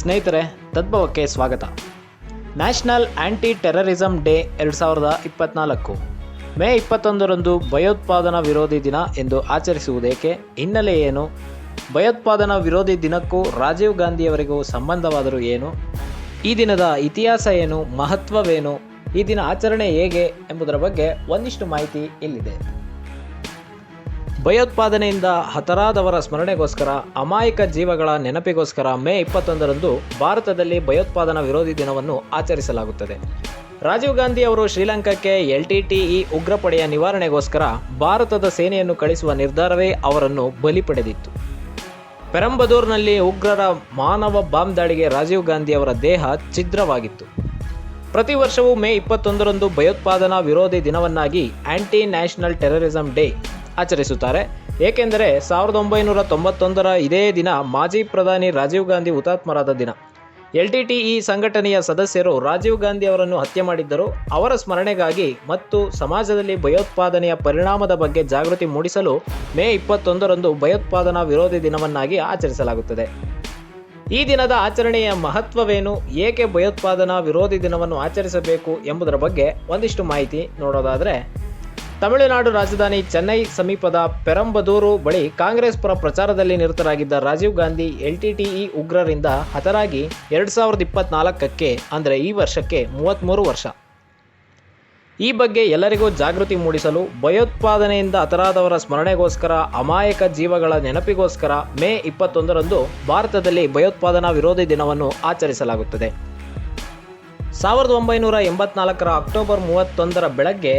ಸ್ನೇಹಿತರೆ, ತದ್ಭವಕ್ಕೆ ಸ್ವಾಗತ. ನ್ಯಾಷನಲ್ ಆ್ಯಂಟಿ terrorism day ಎರಡು ಸಾವಿರದ ಇಪ್ಪತ್ನಾಲ್ಕು. ಮೇ ಇಪ್ಪತ್ತೊಂದರಂದು ಭಯೋತ್ಪಾದನಾ ವಿರೋಧಿ ದಿನ ಎಂದು ಆಚರಿಸುವುದೇಕೆ? ಹಿನ್ನೆಲೆ ಏನು? ಭಯೋತ್ಪಾದನಾ ವಿರೋಧಿ ದಿನಕ್ಕೂ ರಾಜೀವ್ ಗಾಂಧಿಯವರಿಗೂ ಸಂಬಂಧವಾದರೂ ಏನು? ಈ ದಿನದ ಇತಿಹಾಸ ಏನು? ಮಹತ್ವವೇನು? ಈ ದಿನ ಆಚರಣೆ ಹೇಗೆ ಎಂಬುದರ ಬಗ್ಗೆ ಒಂದಿಷ್ಟು ಮಾಹಿತಿ ಇಲ್ಲಿದೆ. ಭಯೋತ್ಪಾದನೆಯಿಂದ ಹತರಾದವರ ಸ್ಮರಣೆಗೋಸ್ಕರ, ಅಮಾಯಕ ಜೀವಗಳ ನೆನಪಿಗೋಸ್ಕರ ಮೇ ಇಪ್ಪತ್ತೊಂದರಂದು ಭಾರತದಲ್ಲಿ ಭಯೋತ್ಪಾದನಾ ವಿರೋಧಿ ದಿನವನ್ನು ಆಚರಿಸಲಾಗುತ್ತದೆ. ರಾಜೀವ್ ಗಾಂಧಿ ಅವರು ಶ್ರೀಲಂಕಾಕ್ಕೆ ಎಲ್ಟಿಟಿಇ ಉಗ್ರಪಡೆಯ ನಿವಾರಣೆಗೋಸ್ಕರ ಭಾರತದ ಸೇನೆಯನ್ನು ಕಳಿಸುವ ನಿರ್ಧಾರವೇ ಅವರನ್ನು ಬಲಿ ಪಡೆದಿತ್ತು. ಪೆರಂಬದೂರ್ನಲ್ಲಿ ಉಗ್ರರ ಮಾನವ ಬಾಂಬ್ ದಾಳಿಗೆ ರಾಜೀವ್ ಗಾಂಧಿ ಅವರ ದೇಹ ಛಿದ್ರವಾಗಿತ್ತು. ಪ್ರತಿ ವರ್ಷವೂ ಮೇ ಇಪ್ಪತ್ತೊಂದರಂದು ಭಯೋತ್ಪಾದನಾ ವಿರೋಧಿ ದಿನವನ್ನಾಗಿ ಆಂಟಿ ನ್ಯಾಷನಲ್ ಟೆರರಿಸಂ ಡೇ ಆಚರಿಸುತ್ತಾರೆ. ಏಕೆಂದರೆ ಸಾವಿರದ ಒಂಬೈನೂರ ತೊಂಬತ್ತೊಂದರ ಇದೇ ದಿನ ಮಾಜಿ ಪ್ರಧಾನಿ ರಾಜೀವ್ ಗಾಂಧಿ ಹುತಾತ್ಮರಾದ ದಿನ. ಎಲ್ ಟಿ ಟಿ ಇ ಸಂಘಟನೆಯ ಸದಸ್ಯರು ರಾಜೀವ್ ಗಾಂಧಿ ಅವರನ್ನು ಹತ್ಯೆ ಮಾಡಿದ್ದರು. ಅವರ ಸ್ಮರಣೆಗಾಗಿ ಮತ್ತು ಸಮಾಜದಲ್ಲಿ ಭಯೋತ್ಪಾದನೆಯ ಪರಿಣಾಮದ ಬಗ್ಗೆ ಜಾಗೃತಿ ಮೂಡಿಸಲು ಮೇ ಇಪ್ಪತ್ತೊಂದರಂದು ಭಯೋತ್ಪಾದನಾ ವಿರೋಧಿ ದಿನವನ್ನಾಗಿ ಆಚರಿಸಲಾಗುತ್ತದೆ. ಈ ದಿನದ ಆಚರಣೆಯ ಮಹತ್ವವೇನು? ಏಕೆ ಭಯೋತ್ಪಾದನಾ ವಿರೋಧಿ ದಿನವನ್ನು ಆಚರಿಸಬೇಕು ಎಂಬುದರ ಬಗ್ಗೆ ಒಂದಿಷ್ಟು ಮಾಹಿತಿ ನೋಡೋದಾದರೆ ತಮಿಳುನಾಡು ರಾಜಧಾನಿ ಚೆನ್ನೈ ಸಮೀಪದ ಪೆರಂಬದೂರು ಬಳಿ ಕಾಂಗ್ರೆಸ್ ಪರ ಪ್ರಚಾರದಲ್ಲಿ ನಿರತರಾಗಿದ್ದ ರಾಜೀವ್ ಗಾಂಧಿ ಎಲ್ಟಿಟಿಇ ಉಗ್ರರಿಂದ ಹತರಾಗಿ ಎರಡು ಸಾವಿರದ ಇಪ್ಪತ್ನಾಲ್ಕಕ್ಕೆ, ಅಂದರೆ ಈ ವರ್ಷಕ್ಕೆ ಮೂವತ್ತ್ಮೂರು ವರ್ಷ. ಈ ಬಗ್ಗೆ ಎಲ್ಲರಿಗೂ ಜಾಗೃತಿ ಮೂಡಿಸಲು ಭಯೋತ್ಪಾದನೆಯಿಂದ ಹತರಾದವರ ಸ್ಮರಣೆಗೋಸ್ಕರ, ಅಮಾಯಕ ಜೀವಗಳ ನೆನಪಿಗೋಸ್ಕರ ಮೇ ಇಪ್ಪತ್ತೊಂದರಂದು ಭಾರತದಲ್ಲಿ ಭಯೋತ್ಪಾದನಾ ವಿರೋಧಿ ದಿನವನ್ನು ಆಚರಿಸಲಾಗುತ್ತದೆ. ಸಾವಿರದ ಒಂಬೈನೂರ ಎಂಬತ್ನಾಲ್ಕರ ಅಕ್ಟೋಬರ್ ಮೂವತ್ತೊಂದರ ಬೆಳಗ್ಗೆ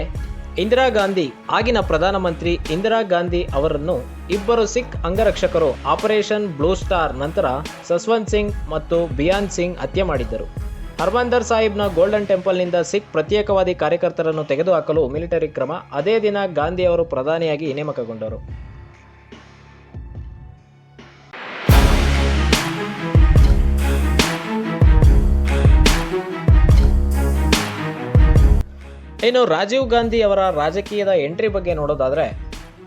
ಇಂದಿರಾ ಗಾಂಧಿ, ಆಗಿನ ಪ್ರಧಾನಮಂತ್ರಿ ಇಂದಿರಾ ಗಾಂಧಿ ಅವರನ್ನು ಇಬ್ಬರು ಸಿಖ್ ಅಂಗರಕ್ಷಕರು ಆಪರೇಷನ್ ಬ್ಲೂ ಸ್ಟಾರ್ ನಂತರ ಸಸ್ವಂತ್ ಸಿಂಗ್ ಮತ್ತು ಬಿಯಾನ್ ಸಿಂಗ್ ಹತ್ಯೆ ಮಾಡಿದ್ದರು. ಹರ್ಮಂದರ್ ಸಾಹಿಬ್ನ ಗೋಲ್ಡನ್ ಟೆಂಪಲ್ನಿಂದ ಸಿಖ್ ಪ್ರತ್ಯೇಕವಾದಿ ಕಾರ್ಯಕರ್ತರನ್ನು ತೆಗೆದುಹಾಕಲು ಮಿಲಿಟರಿ ಕ್ರಮ, ಅದೇ ದಿನ ಗಾಂಧಿ ಅವರು ಪ್ರಧಾನಿಯಾಗಿ ನೇಮಕಗೊಂಡರು. ಇನ್ನು ರಾಜೀವ್ ಗಾಂಧಿ ಅವರ ರಾಜಕೀಯದ ಎಂಟ್ರಿ ಬಗ್ಗೆ ನೋಡೋದಾದರೆ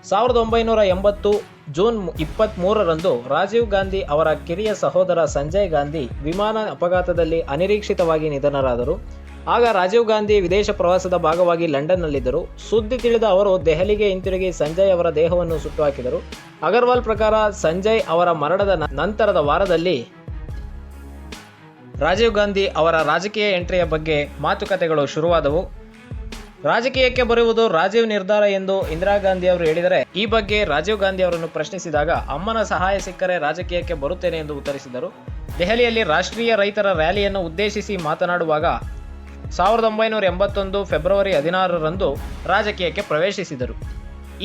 ಸಾವಿರದ ಒಂಬೈನೂರ ಎಂಬತ್ತು ಜೂನ್ ಇಪ್ಪತ್ತ್ ಮೂರರಂದು ರಾಜೀವ್ ಗಾಂಧಿ ಅವರ ಕಿರಿಯ ಸಹೋದರ ಸಂಜಯ್ ಗಾಂಧಿ ವಿಮಾನ ಅಪಘಾತದಲ್ಲಿ ಅನಿರೀಕ್ಷಿತವಾಗಿ ನಿಧನರಾದರು. ಆಗ ರಾಜೀವ್ ಗಾಂಧಿ ವಿದೇಶ ಪ್ರವಾಸದ ಭಾಗವಾಗಿ ಲಂಡನ್ನಲ್ಲಿದ್ದರು. ಸುದ್ದಿ ತಿಳಿದ ಅವರು, ದೆಹಲಿಗೆ ಹಿಂತಿರುಗಿ ಸಂಜಯ್ ಅವರ ದೇಹವನ್ನು ಸುಟ್ಟು ಹಾಕಿದರು ಅಗರ್ವಾಲ್ ಪ್ರಕಾರ ಸಂಜಯ್ ಅವರ ಮರಣದ ನಂತರದ ವಾರದಲ್ಲಿ ರಾಜೀವ್ ಗಾಂಧಿ ಅವರ ರಾಜಕೀಯ ಎಂಟ್ರಿಯ ಬಗ್ಗೆ ಮಾತುಕತೆಗಳು ಶುರುವಾದವು. ರಾಜಕೀಯಕ್ಕೆ ಬರುವುದು ರಾಜೀವ್ ನಿರ್ಧಾರ ಎಂದು ಇಂದಿರಾ ಗಾಂಧಿ ಅವರು ಹೇಳಿದರೆ, ಈ ಬಗ್ಗೆ ರಾಜೀವ್ ಗಾಂಧಿ ಅವರನ್ನು ಪ್ರಶ್ನಿಸಿದಾಗ ಅಮ್ಮನ ಸಹಾಯ ಸಿಕ್ಕರೆ ರಾಜಕೀಯಕ್ಕೆ ಬರುತ್ತೇನೆ ಎಂದು ಉತ್ತರಿಸಿದರು. ದೆಹಲಿಯಲ್ಲಿ ರಾಷ್ಟ್ರೀಯ ರೈತರ ರ್ಯಾಲಿಯನ್ನು ಉದ್ದೇಶಿಸಿ ಮಾತನಾಡುವಾಗ ಸಾವಿರದ ಒಂಬೈನೂರ ಎಂಬತ್ತೊಂದು ಫೆಬ್ರವರಿ ಹದಿನಾರರಂದು ರಾಜಕೀಯಕ್ಕೆ ಪ್ರವೇಶಿಸಿದರು.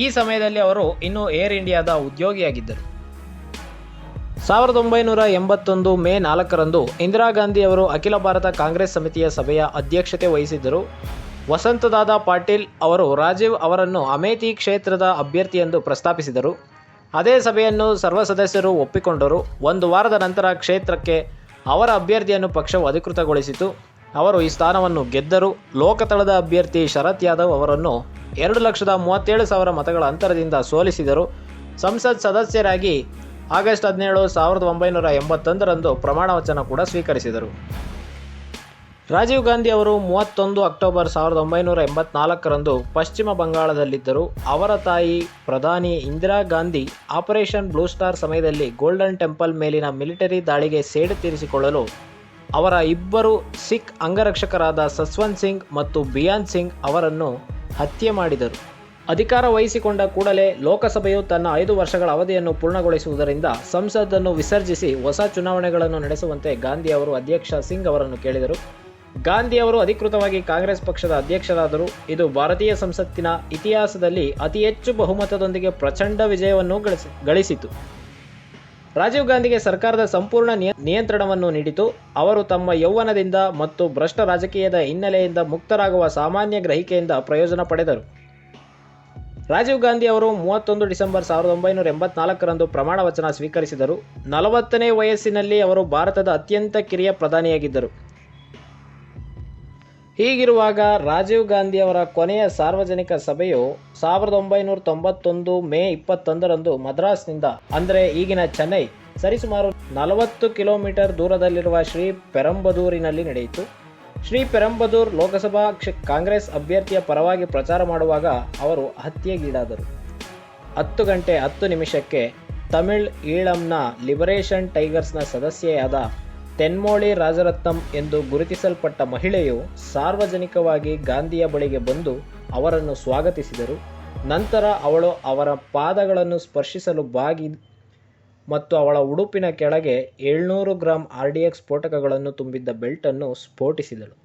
ಈ ಸಮಯದಲ್ಲಿ ಅವರು ಇನ್ನೂ ಏರ್ ಇಂಡಿಯಾದ ಉದ್ಯೋಗಿಯಾಗಿದ್ದರು. ಸಾವಿರದ ಒಂಬೈನೂರ ಎಂಬತ್ತೊಂದು ಮೇ ನಾಲ್ಕರಂದು ಇಂದಿರಾ ಗಾಂಧಿ ಅವರು ಅಖಿಲ ಭಾರತ ಕಾಂಗ್ರೆಸ್ ಸಮಿತಿಯ ಸಭೆಯ ಅಧ್ಯಕ್ಷತೆ ವಹಿಸಿದ್ದರು. ವಸಂತದಾದ ಪಾಟೀಲ್ ಅವರು ರಾಜೀವ್ ಅವರನ್ನು ಅಮೇಥಿ ಕ್ಷೇತ್ರದ ಅಭ್ಯರ್ಥಿ ಎಂದು ಪ್ರಸ್ತಾಪಿಸಿದರು. ಅದೇ ಸಭೆಯನ್ನು ಸರ್ವ ಸದಸ್ಯರು ಒಪ್ಪಿಕೊಂಡರು. ಒಂದು ವಾರದ ನಂತರ ಕ್ಷೇತ್ರಕ್ಕೆ ಅವರ ಅಭ್ಯರ್ಥಿಯನ್ನು ಪಕ್ಷವು ಅಧಿಕೃತಗೊಳಿಸಿತು. ಅವರು ಈ ಸ್ಥಾನವನ್ನು ಗೆದ್ದರು. ಲೋಕತಳದ ಅಭ್ಯರ್ಥಿ ಶರತ್ ಯಾದವ್ ಅವರನ್ನು ಎರಡು ಲಕ್ಷದ ಮೂವತ್ತೇಳು ಸಾವಿರ ಮತಗಳ ಅಂತರದಿಂದ ಸೋಲಿಸಿದರು. ಸಂಸತ್ ಸದಸ್ಯರಾಗಿ ಆಗಸ್ಟ್ ಹದಿನೇಳು ಸಾವಿರದ ಒಂಬೈನೂರ ಎಂಬತ್ತೊಂದರಂದು ಪ್ರಮಾಣ ವಚನ ಕೂಡ ಸ್ವೀಕರಿಸಿದರು. ರಾಜೀವ್ ಗಾಂಧಿ ಅವರು ಮೂವತ್ತೊಂದು ಅಕ್ಟೋಬರ್ ಸಾವಿರದ ಒಂಬೈನೂರ ಎಂಬತ್ನಾಲ್ಕರಂದು ಪಶ್ಚಿಮ ಬಂಗಾಳದಲ್ಲಿದ್ದರು. ಅವರ ತಾಯಿ ಪ್ರಧಾನಿ Indira Gandhi operation blue star ಸಮಯದಲ್ಲಿ ಗೋಲ್ಡನ್ ಟೆಂಪಲ್ ಮೇಲಿನ ಮಿಲಿಟರಿ ದಾಳಿಗೆ ಸೇಡು ತೀರಿಸಿಕೊಳ್ಳಲು ಅವರ ಇಬ್ಬರು ಸಿಖ್ ಅಂಗರಕ್ಷಕರಾದ ಸಸ್ವಂತ್ ಸಿಂಗ್ ಮತ್ತು ಬಿಯಾನ್ ಸಿಂಗ್ ಅವರನ್ನು ಹತ್ಯೆ ಮಾಡಿದರು. ಅಧಿಕಾರ ವಹಿಸಿಕೊಂಡ ಕೂಡಲೇ ಲೋಕಸಭೆಯು ತನ್ನ ಐದು ವರ್ಷಗಳ ಅವಧಿಯನ್ನು ಪೂರ್ಣಗೊಳಿಸುವುದರಿಂದ ಸಂಸದನ್ನು ವಿಸರ್ಜಿಸಿ ಹೊಸ ಚುನಾವಣೆಗಳನ್ನು ನಡೆಸುವಂತೆ ಗಾಂಧಿ ಅವರು ಅಧ್ಯಕ್ಷ ಸಿಂಗ್ ಅವರನ್ನು ಕೇಳಿದರು. ಗಾಂಧಿ ಅವರು ಅಧಿಕೃತವಾಗಿ ಕಾಂಗ್ರೆಸ್ ಪಕ್ಷದ ಅಧ್ಯಕ್ಷರಾದರು. ಇದು ಭಾರತೀಯ ಸಂಸತ್ತಿನ ಇತಿಹಾಸದಲ್ಲಿ ಅತಿ ಹೆಚ್ಚು ಬಹುಮತದೊಂದಿಗೆ ಪ್ರಚಂಡ ವಿಜಯವನ್ನು ಗಳಿಸಿ, ಗಳಿಸಿತು. ರಾಜೀವ್ ಗಾಂಧಿಗೆ ಸರ್ಕಾರದ ಸಂಪೂರ್ಣ ನಿಯ- ನಿಯಂತ್ರಣವನ್ನು ನೀಡಿತು. ಅವರು ತಮ್ಮ ಯೌವನದಿಂದ ಮತ್ತು ಭ್ರಷ್ಟ ರಾಜಕೀಯದ ಹಿನ್ನೆಲೆಯಿಂದ ಮುಕ್ತರಾಗುವ ಸಾಮಾನ್ಯ ಗ್ರಹಿಕೆಯಿಂದ ಪ್ರಯೋಜನ ಪಡೆದರು. ರಾಜೀವ್ ಗಾಂಧಿ ಅವರು ಮೂವತ್ತೊಂದು ಡಿಸೆಂಬರ್ ಸಾವಿರದ ಒಂಬೈನೂರ ಎಂಬತ್ನಾಲ್ಕರಂದು ಪ್ರಮಾಣ ವಚನ ಸ್ವೀಕರಿಸಿದರು. ನಲವತ್ತನೇ ವಯಸ್ಸಿನಲ್ಲಿ ಅವರು ಭಾರತದ ಅತ್ಯಂತ ಕಿರಿಯ ಪ್ರಧಾನಿಯಾಗಿದ್ದರು. ಹೀಗಿರುವಾಗ ರಾಜೀವ್ ಗಾಂಧಿ ಅವರ ಕೊನೆಯ ಸಾರ್ವಜನಿಕ ಸಭೆಯು ಸಾವಿರದ ಒಂಬೈನೂರ ತೊಂಬತ್ತೊಂದು ಮೇ ಇಪ್ಪತ್ತೊಂದರಂದು ಮದ್ರಾಸ್ನಿಂದ, ಅಂದರೆ ಈಗಿನ ಚೆನ್ನೈ, ಸರಿಸುಮಾರು ನಲವತ್ತು ಕಿಲೋಮೀಟರ್ ದೂರದಲ್ಲಿರುವ ಶ್ರೀ ಪೆರಂಬದೂರಿನಲ್ಲಿ ನಡೆಯಿತು. ಶ್ರೀ ಪೆರಂಬದೂರ್ ಲೋಕಸಭಾ ಕಾಂಗ್ರೆಸ್ ಅಭ್ಯರ್ಥಿಯ ಪರವಾಗಿ ಪ್ರಚಾರ ಮಾಡುವಾಗ ಅವರು ಹತ್ಯೆಗೀಡಾದರು. ಹತ್ತು ಗಂಟೆ ಹತ್ತು ನಿಮಿಷಕ್ಕೆ ತಮಿಳ್ ಈಳಂನ ಲಿಬರೇಷನ್ ಟೈಗರ್ಸ್ನ ಸದಸ್ಯೆಯಾದ ತೆನ್ಮೋಳಿ ರಾಜರತ್ನಂ ಎಂದು ಗುರುತಿಸಲ್ಪಟ್ಟ ಮಹಿಳೆಯು ಸಾರ್ವಜನಿಕವಾಗಿ ಗಾಂಧಿಯ ಬಳಿಗೆ ಬಂದು ಅವರನ್ನು ಸ್ವಾಗತಿಸಿದರು. ನಂತರ ಅವಳು ಅವರ ಪಾದಗಳನ್ನು ಸ್ಪರ್ಶಿಸಲು ಬಾಗಿ ಮತ್ತು ಅವಳ ಉಡುಪಿನ ಕೆಳಗೆ ಏಳ್ನೂರು ಗ್ರಾಂ ಆರ್ ಡಿ ಎಕ್ಸ್ ಸ್ಫೋಟಕಗಳನ್ನು ತುಂಬಿದ್ದ ಬೆಲ್ಟನ್ನು ಸ್ಫೋಟಿಸಿದಳು.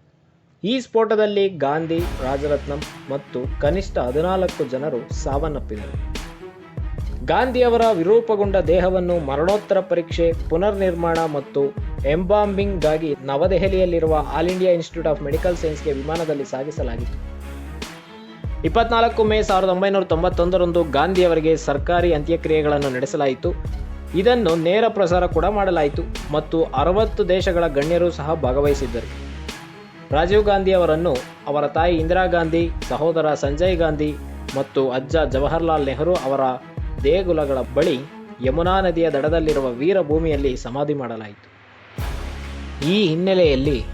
ಈ ಸ್ಫೋಟದಲ್ಲಿ ಗಾಂಧಿ, ರಾಜರತ್ನಂ ಮತ್ತು ಕನಿಷ್ಠ ಹದಿನಾಲ್ಕು ಜನರು ಸಾವನ್ನಪ್ಪಿದರು. ಗಾಂಧಿಯವರ ವಿರೂಪಗೊಂಡ ದೇಹವನ್ನು ಮರಣೋತ್ತರ ಪರೀಕ್ಷೆ, ಪುನರ್ನಿರ್ಮಾಣ ಮತ್ತು ಎಂಬಾಂಬಿಂಗ್ಗಾಗಿ ನವದೆಹಲಿಯಲ್ಲಿರುವ all India institute of medical ಸೈನ್ಸ್ಗೆ ವಿಮಾನದಲ್ಲಿ ಸಾಗಿಸಲಾಗಿತ್ತು. ಇಪ್ಪತ್ನಾಲ್ಕು ಮೇ ಸಾವಿರದ ಒಂಬೈನೂರ ತೊಂಬತ್ತೊಂದರಂದು ಗಾಂಧಿಯವರಿಗೆ ಸರ್ಕಾರಿ ಅಂತ್ಯಕ್ರಿಯೆಗಳನ್ನು ನಡೆಸಲಾಯಿತು. ಇದನ್ನು ನೇರ ಪ್ರಸಾರ ಕೂಡ ಮಾಡಲಾಯಿತು ಮತ್ತು ಅರವತ್ತು ದೇಶಗಳ ಗಣ್ಯರು ಸಹ ಭಾಗವಹಿಸಿದ್ದರು. ರಾಜೀವ್ ಗಾಂಧಿ ಅವರನ್ನು ಅವರ ತಾಯಿ ಇಂದಿರಾ ಗಾಂಧಿ, ಸಹೋದರ ಸಂಜಯ್ ಗಾಂಧಿ ಮತ್ತು ಅಜ್ಜ ಜವಾಹರ್ಲಾಲ್ ನೆಹರು ಅವರ ದೇಗುಲಗಳ ಬಳಿ ಯಮುನಾ ನದಿಯ ದಡದಲ್ಲಿರುವ ವೀರಭೂಮಿಯಲ್ಲಿ ಸಮಾಧಿ ಮಾಡಲಾಯಿತು. ಈ ಹಿನ್ನೆಲೆಯಲ್ಲಿ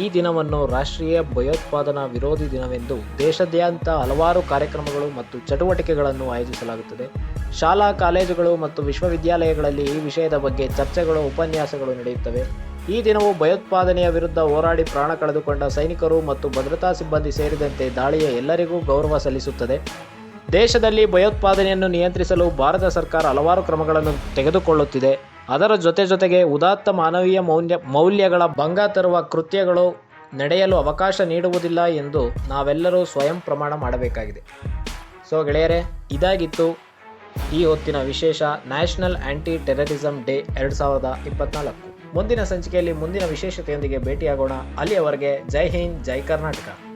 ಈ ದಿನವನ್ನು ರಾಷ್ಟ್ರೀಯ ಭಯೋತ್ಪಾದನಾ ವಿರೋಧಿ ದಿನವೆಂದು ದೇಶಾದ್ಯಂತ ಹಲವಾರು ಕಾರ್ಯಕ್ರಮಗಳು ಮತ್ತು ಚಟುವಟಿಕೆಗಳನ್ನು ಆಯೋಜಿಸಲಾಗುತ್ತದೆ. ಶಾಲಾ, ಕಾಲೇಜುಗಳು ಮತ್ತು ವಿಶ್ವವಿದ್ಯಾಲಯಗಳಲ್ಲಿ ಈ ವಿಷಯದ ಬಗ್ಗೆ ಚರ್ಚೆಗಳು, ಉಪನ್ಯಾಸಗಳು ನಡೆಯುತ್ತವೆ. ಈ ದಿನವು ಭಯೋತ್ಪಾದನೆಯ ವಿರುದ್ಧ ಹೋರಾಡಿ ಪ್ರಾಣ ಕಳೆದುಕೊಂಡ ಸೈನಿಕರು ಮತ್ತು ಭದ್ರತಾ ಸಿಬ್ಬಂದಿ ಸೇರಿದಂತೆ ದಾಳಿಯ ಎಲ್ಲರಿಗೂ ಗೌರವ ಸಲ್ಲಿಸುತ್ತದೆ. ದೇಶದಲ್ಲಿ ಭಯೋತ್ಪಾದನೆಯನ್ನು ನಿಯಂತ್ರಿಸಲು ಭಾರತ ಸರ್ಕಾರ ಹಲವಾರು ಕ್ರಮಗಳನ್ನು ತೆಗೆದುಕೊಳ್ಳುತ್ತಿದೆ. ಅದರ ಜೊತೆ ಜೊತೆಗೆ ಉದಾತ್ತ ಮಾನವೀಯ ಮೌಲ್ಯ, ಮೌಲ್ಯಗಳ ಭಂಗ ತರುವ ಕೃತ್ಯಗಳು ನಡೆಯಲು ಅವಕಾಶ ನೀಡುವುದಿಲ್ಲ ಎಂದು ನಾವೆಲ್ಲರೂ ಸ್ವಯಂ ಪ್ರಮಾಣ ಮಾಡಬೇಕಾಗಿದೆ. ಸೊ ಗೆಳೆಯರೆ, ಇದಾಗಿತ್ತು ಈ ಹೊತ್ತಿನ ವಿಶೇಷ ನ್ಯಾಷನಲ್ ಆ್ಯಂಟಿ ಟೆರರಿಸಂ ಡೇ ಎರಡು ಸಾವಿರದ ಇಪ್ಪತ್ನಾಲ್ಕು. ಮುಂದಿನ ಸಂಚಿಕೆಯಲ್ಲಿ ಮುಂದಿನ ವಿಶೇಷತೆಯೊಂದಿಗೆ ಭೇಟಿಯಾಗೋಣ. ಅಲ್ಲಿಯವರೆಗೆ ಜೈ ಹಿಂದ್, ಜೈ ಕರ್ನಾಟಕ.